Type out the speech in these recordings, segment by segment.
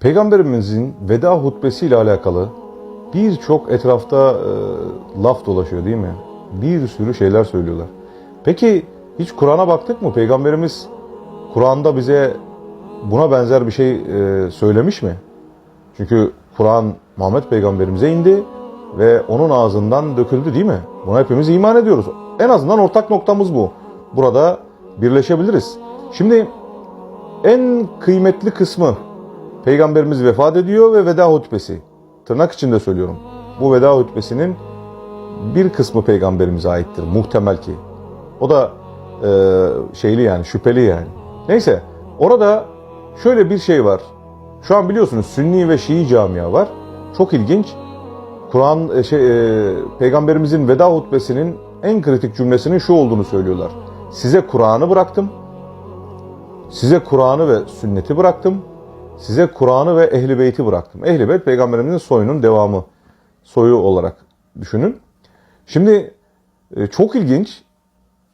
Peygamberimizin veda hutbesiyle alakalı birçok etrafta e, laf dolaşıyor değil mi? Bir sürü şeyler söylüyorlar. Peki hiç Kur'an'a baktık mı? Peygamberimiz Kur'an'da bize buna benzer bir şey e, söylemiş mi? Çünkü Kur'an Muhammed Peygamberimize indi ve onun ağzından döküldü değil mi? Buna hepimiz iman ediyoruz. En azından ortak noktamız bu. Burada birleşebiliriz. Şimdi en kıymetli kısmı Peygamberimiz vefat ediyor ve veda hutbesi. Tırnak içinde söylüyorum. Bu veda hutbesinin bir kısmı peygamberimize aittir muhtemel ki. O da e, şeyli yani şüpheli yani. Neyse orada şöyle bir şey var. Şu an biliyorsunuz Sünni ve Şii camia var. Çok ilginç. Kur'an e, şey e, peygamberimizin veda hutbesinin en kritik cümlesinin şu olduğunu söylüyorlar. Size Kur'an'ı bıraktım. Size Kur'an'ı ve sünneti bıraktım. Size Kur'an'ı ve Ehli Beyt'i bıraktım. Ehli Beyt peygamberimizin soyunun devamı. Soyu olarak düşünün. Şimdi e, çok ilginç.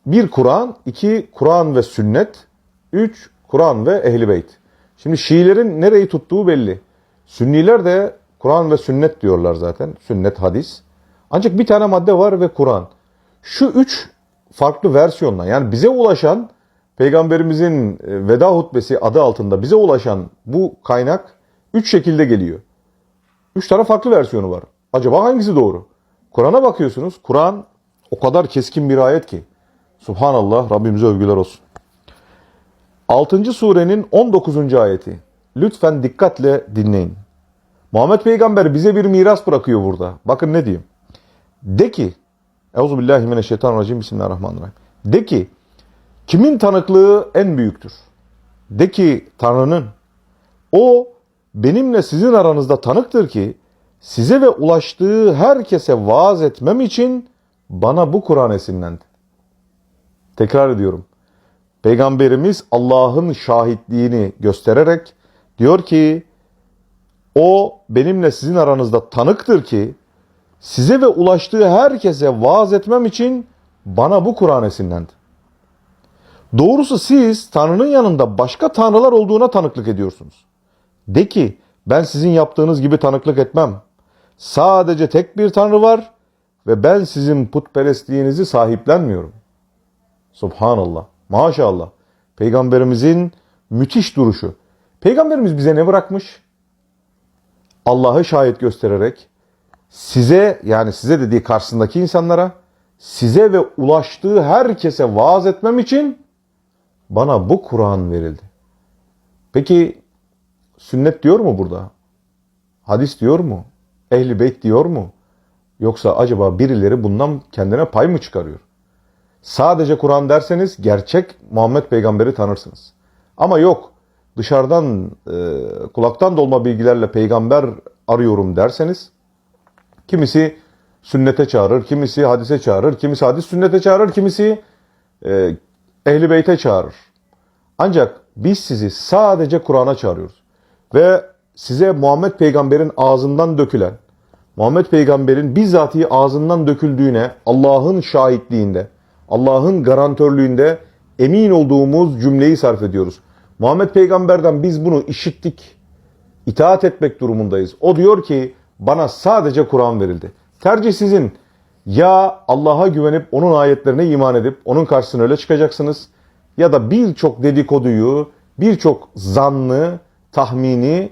Bir Kur'an, iki Kur'an ve sünnet, üç Kur'an ve Ehli Beyt. Şimdi Şiilerin nereyi tuttuğu belli. Sünniler de Kur'an ve sünnet diyorlar zaten. Sünnet, hadis. Ancak bir tane madde var ve Kur'an. Şu üç farklı versiyonla yani bize ulaşan Peygamberimizin e, veda hutbesi adı altında bize ulaşan bu kaynak üç şekilde geliyor. Üç tane farklı versiyonu var. Acaba hangisi doğru? Kur'an'a bakıyorsunuz. Kur'an o kadar keskin bir ayet ki. Subhanallah Rabbimize övgüler olsun. 6. surenin 19. ayeti. Lütfen dikkatle dinleyin. Muhammed Peygamber bize bir miras bırakıyor burada. Bakın ne diyeyim. De ki Euzubillahimineşşeytanirracim Bismillahirrahmanirrahim. De ki kimin tanıklığı en büyüktür? De ki Tanrı'nın. O benimle sizin aranızda tanıktır ki size ve ulaştığı herkese vaaz etmem için bana bu Kur'an esinlendi. Tekrar ediyorum. Peygamberimiz Allah'ın şahitliğini göstererek diyor ki o benimle sizin aranızda tanıktır ki size ve ulaştığı herkese vaaz etmem için bana bu Kur'an esinlendi. Doğrusu siz Tanrı'nın yanında başka tanrılar olduğuna tanıklık ediyorsunuz. De ki ben sizin yaptığınız gibi tanıklık etmem. Sadece tek bir Tanrı var ve ben sizin putperestliğinizi sahiplenmiyorum. Subhanallah. Maşallah. Peygamberimizin müthiş duruşu. Peygamberimiz bize ne bırakmış? Allah'ı şahit göstererek size yani size dediği karşısındaki insanlara size ve ulaştığı herkese vaaz etmem için bana bu Kur'an verildi. Peki sünnet diyor mu burada? Hadis diyor mu? Ehli beyt diyor mu? Yoksa acaba birileri bundan kendine pay mı çıkarıyor? Sadece Kur'an derseniz gerçek Muhammed peygamberi tanırsınız. Ama yok dışarıdan e, kulaktan dolma bilgilerle peygamber arıyorum derseniz kimisi sünnete çağırır, kimisi hadise çağırır, kimisi hadis sünnete çağırır, kimisi e, ehli beyte çağırır. Ancak biz sizi sadece Kur'an'a çağırıyoruz. Ve size Muhammed peygamberin ağzından dökülen, Muhammed peygamberin bizzatihi ağzından döküldüğüne Allah'ın şahitliğinde, Allah'ın garantörlüğünde emin olduğumuz cümleyi sarf ediyoruz. Muhammed peygamberden biz bunu işittik. İtaat etmek durumundayız. O diyor ki bana sadece Kur'an verildi. Tercih sizin. Ya Allah'a güvenip onun ayetlerine iman edip onun karşısına öyle çıkacaksınız ya da birçok dedikoduyu, birçok zannı, tahmini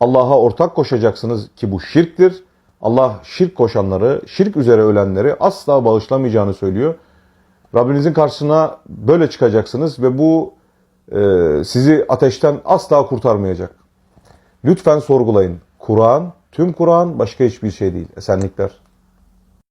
Allah'a ortak koşacaksınız ki bu şirktir. Allah şirk koşanları, şirk üzere ölenleri asla bağışlamayacağını söylüyor. Rabbinizin karşısına böyle çıkacaksınız ve bu e, sizi ateşten asla kurtarmayacak. Lütfen sorgulayın. Kur'an, tüm Kur'an başka hiçbir şey değil. Esenlikler.